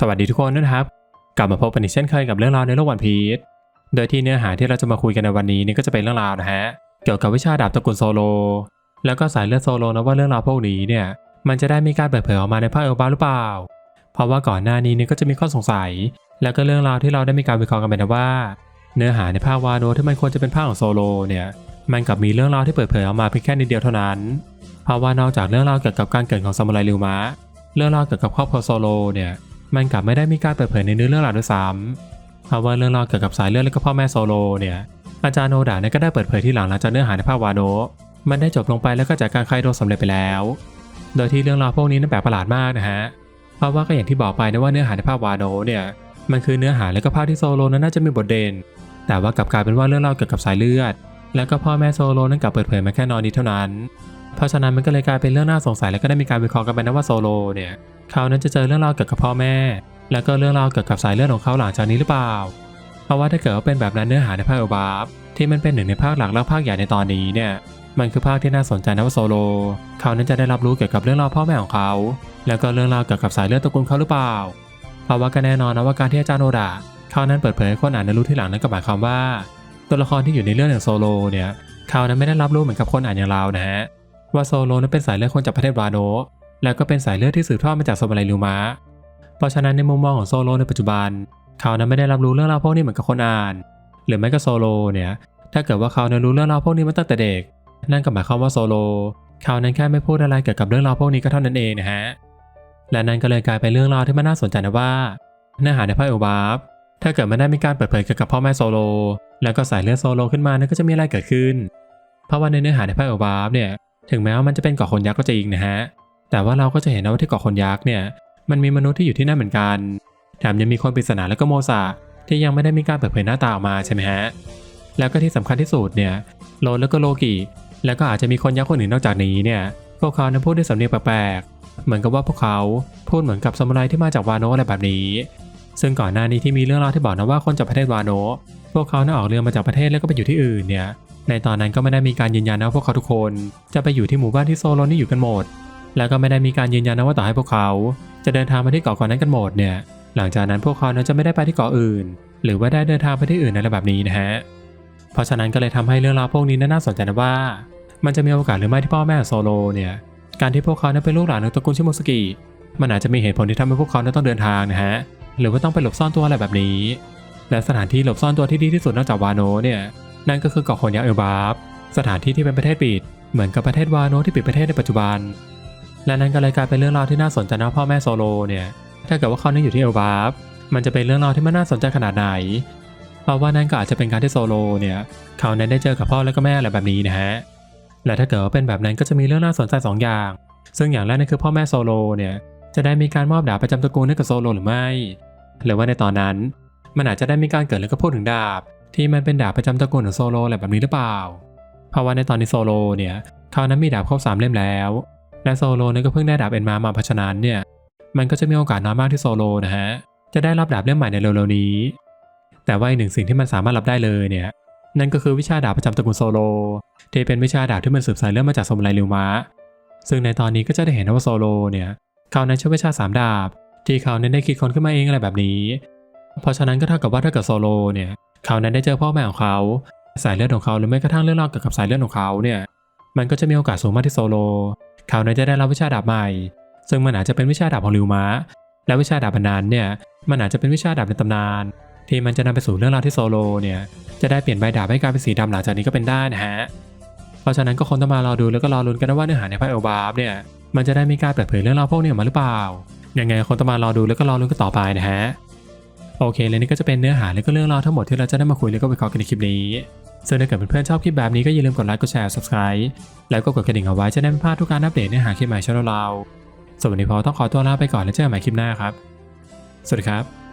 สวัสดีทุกคนนะครับ กลับมาพบกันอีกเช่นเคยกับเรื่องราวในโลกวันพีชโดยที่เนื้อหาที่เราจะมาคุยกันในวันนี้นี่ก็จะเป็นเรื่องราวนะฮะเกี่ยวกับวิชาดาบตระกูลโซโล แล้วก็สายเลือดโซโลนะว่าเรื่องราวพวกนี้เนี่ยมันจะได้มีการเปิดเผยออกมาในภาคเอลบาหรือเปล่า เพราะว่าก่อนหน้านี้นี่ก็จะมีข้อสงสัย แล้วก็เรื่องราวที่เราได้มีการวิเคราะห์กันไปนะว่า เนื้อหาในภาควาโดที่มันควรจะเป็นภาคของโซโลเนี่ยมันกลับมีเรื่องราวที่เปิดเผยออกมาเพียงแค่นิดเดียวเท่านั้น เพราะว่านอกจากเรื่องราวเกี่ยวกับการเกิดของซามูไรริวมะเรื่องราวเกี่ยวกับครอบครัวโซโลเนี่ย มันกลับไม่ได้มีการเปิดเผยในเนื้อเรื่องราวด้วยซ้ำเพราะว่าเรื่องราวเกี่ยวกับสายเลือดและก็พ่อแม่โซโลเนี่ยอาจารย์โนดะเนี่ยก็ได้เปิดเผยที่หลังหลังจากเนื้อหาในภาควาโดมันได้จบลงไปแล้วก็จากการไคโดสำเร็จไปแล้ว โดยที่เรื่องราวพวกนี้นั้นแปลกประหลาดมากนะฮะ เพราะว่าก็อย่างที่บอกไปนะว่าเนื้อหาในภาควาโดเนี่ยมันคือเนื้อหาและก็ภาคที่โซโลนั้นน่าจะมีบทเด่น แต่ว่ากลับกลายเป็นว่าเรื่องราวเกี่ยวกับสายเลือด แล้วก็พ่อแม่โซโลนั้นกลับเปิดเผยมาแค่นอนนี้เท่านั้น เพราะฉะนั้นมันก็เลยกลายเป็นเรื่องน่าสงสัยและก็ได้มีการวิเคราะห์กันไปนะว่าโซโลเนี่ย เขานั้นจะเจอเรื่องราวเกี่ยวกับพ่อแม่ แล้วก็เรื่องราวเกี่ยวกับสายเลือดของเขาหลังจากนี้หรือเปล่า เพราะว่าถ้าเกิดว่าเป็นแบบนั้นเนื้อหาในภาคอบาฟที่มันเป็นหนึ่งในภาคหลักและภาคใหญ่ในตอนนี้เนี่ยมันคือภาคที่น่าสนใจนะว่าโซโล เขานั้นจะได้รับรู้เกี่ยวกับเรื่องราวพ่อแม่ของเขา แล้วก็เรื่องราวเกี่ยวกับสายเลือดตระกูลเขาหรือเปล่า เพราะว่าก็แน่นอนนะว่าการที่อาจารย์โนดะเขานั้นเปิดเผยให้คนอ่านได้รู้ที่หลังนั้นก็หมายความว่า ตัวละครที่อยู่ในเรื่องอย่างโซโลเนี่ยเขานั้นไม่ได้รับรู้เหมือนกับคนอ่านอย่างเรานะฮะว่าโซโลนั้นเป็นสายเลือดคนจากประเทศวาโน แล้วก็เป็นสายเลือดที่สืบทอดมาจากโซมาไลลูมะเพราะฉะนั้นในมุมมองของโซโลในปัจจุบัน เขานั้นไม่ได้รับรู้เรื่องราวพวกนี้เหมือนกับคนอ่าน หรือไม่ก็โซโลเนี่ย ถ้าเกิดว่าเขานั้นรู้เรื่องราวพวกนี้มาตั้งแต่เด็ก นั่นก็หมายความว่าโซโล เขานั้นแค่ไม่พูดอะไรเกี่ยวกับเรื่องราวพวกนี้ก็เท่านั้นเองนะฮะ และนั่นก็เลยกลายเป็นเรื่องราวที่มันน่าสนใจนะว่า เนื้อหาในภาคอลบาฟถ้าเกิดมันได้มีการเปิดเผยเกี่ยวกับพ่อแม่โซโล แล้วก็สายเลือดโซโลขึ้นมานั่นก็จะมีอะไรเกิดขึ้น เพราะว่าในเนื้อหาในภาคอลบาฟเนี่ย ถึงแม้ว่ามันจะเป็นเกาะคนยักษ์ก็จริงนะฮะ แต่ว่าเราก็จะเห็นนะว่าที่เกาะคนยักษ์เนี่ยมันมีมนุษย์ที่อยู่ที่นั่นเหมือนกัน แถมยังมีคนปริศนาและก็โมซาที่ยังไม่ได้มีการเปิดเผยหน้าตาออกมาใช่ไหมฮะ แล้วก็ที่สำคัญที่สุดเนี่ยโลนแล้วก็โลกิแล้วก็อาจจะมีคนยักษ์คนอื่นนอกจากนี้เนี่ยพวกเขานั้นพูดด้วยสำเนียงแปลกๆเหมือนกับว่าพวกเขาพูดเหมือนกับซามูไรที่มาจากวาโนะอะไรแบบนี้ ซึ่งก่อนหน้านี้ที่มีเรื่องเล่าที่บอกนะว่าคนจากประเทศวาโนะพวกเขาน่าออกเรือมาจากประเทศแล้วก็ไปอยู่ที่อื่นเนี่ยในตอนนั้นก็ไม่ได้มีการยืนยันนะพวกเขาทุกคน จะไปอยู่ที่หมู่บ้านที่โซโลนี่อยู่กันหมด แล้วก็ไม่ได้มีการยืนยันนะว่าต่อให้พวกเขา จะเดินทางมาที่เกาะก่อนนั้นกันหมดเนี่ย หลังจากนั้นพวกเขาจะไม่ได้ไปที่เกาะอื่น หรือว่าได้เดินทางไปที่อื่นอะไรแบบนี้นะฮะ เพราะฉะนั้นก็เลยทำให้เรื่องราวพวกนี้น่าสนใจนะว่า มันจะมีโอกาสหรือไม่ที่พ่อแม่โซโลเนี่ย การที่พวกเขาเป็นลูกหลานของตระกูลชิโมสกิ มันอาจจะมีเหตุผลที่ทำให้พวกเขาต้องเดินทางนะฮะ หรือว่าต้องไปหลบซ่อนตัวอะไรแบบนี้ และสถานที่หลบซ่อนตัวที่ดีที่สุดนอกจากวาโนเนี่ย นั่นก็คือเกาะโคนยักษ์เอลบาฟสถานที่ที่เป็นประเทศปิด เหมือนกับประเทศวาโนที่ปิดประเทศในปัจจุบัน และนั่นก็เลยกลายเป็นเรื่องราวที่น่าสนใจนะพ่อแม่โซโลเนี่ยถ้าเกิดว่าเขานั้นอยู่ที่เอลบาฟมันจะเป็นเรื่องราวที่มันน่าสนใจขนาดไหนเพราะว่านั่นก็อาจจะเป็นการที่โซโลเนี่ยเขานั้นได้เจอกับพ่อและก็แม่อะไรแบบนี้นะฮะและถ้าเกิดว่าเป็นแบบนั้นก็จะมีเรื่องน่าสนใจสองอย่าง ซึ่งอย่างแรกนั่นคือพ่อแม่โซโลเนี่ยจะได้มีการมอบดาบประจำตระกูลให้กับโซโลหรือไม่ หรือว่าในตอนนั้นมันอาจจะได้มีการเกิดแล้วก็พูดถึงดาบ ที่มันเป็นดาบประจำตระกูลของโซโลอะไรแบบนี้หรือเปล่า เพราะว่าในตอนนี้โซโลเนี่ยเขานั้นมีดาบครบสามเล่มแล้ว และโซโลเนี่ยก็เพิ่งได้ดาบเอ็นมามาเพราะฉะนั้นเนี่ยมันก็จะมีโอกาสน้อยมากที่โซโลนะฮะจะได้รับดาบเล่มใหม่ในเร็วๆนี้ แต่ว่าอีกหนึ่งสิ่งที่มันสามารถรับได้เลยเนี่ยนั่นก็คือวิชาดาบประจำตระกูลโซโลที่เป็นวิชาดาบที่มันสืบสายเรื่องมาจากสมุไรลิวมะซึ่งในตอนนี้ก็จะได้เห็นนะว่าโซโลเนี่ยเขานั้นใช้วิชาสามดาบ ที่เขานั้นได้คิดค้นขึ้นมาเองอะไรแบบนี้ เพราะฉะนั้นก็เท่ากับว่าถ้าเกิดโซโลเนี่ยเขานั้นได้เจอพ่อแม่ของเขา สายเลือดของเขาหรือไม่กระทั่งเรื่องราวเกี่ยวกับสายเลือดของเขาเนี่ยมันก็จะมีโอกาสสูงมากที่โซโล เขานั้นจะได้รับวิชาดาบใหม่ ซึ่งมันอาจจะเป็นวิชาดาบของลิวมะ และวิชาดาบนั้นเนี่ยมันอาจจะเป็นวิชาดาบในตำนาน ที่มันจะนำไปสู่เรื่องราวที่โซโลเนี่ยจะได้เปลี่ยนใบดาบให้กลายเป็นสีดำหลังจากนี้ก็เป็นได้นะฮะ เพราะฉะนั้นก็คงต้องมารอดูแล้วก็รอลุ้นกันนะว่าเนื้อหาในไพ่เอลบาฟเนี่ยมันจะได้มีการเปิดเผยเรื่องราวพวกนี้ออกมาหรือเปล่ายังไงคงต้องมารอดูแล้วก็รอลุ้นกันต่อไปนะฮะ โอเคเลยนี่ก็จะเป็นเนื้อหาและก็เรื่องราวทั้งหมดที่เราจะได้มาคุยแล้วก็วิเคราะห์กันในคลิปนี้ ซึ่งถ้าเกิดเพื่อนๆชอบคลิปแบบนี้ก็อย่าลืมกดไลค์กดแชร์ subscribe แล้วก็กดกระดิ่งเอาไว้จะได้ไม่พลาดทุกการอัปเดตเนื้อหาคลิปใหม่ช่องเราสวัสดีพอต้องขอตัวลาไปก่อนแล้วเจอกันใหม่คลิปหน้าครับ สวัสดีครับ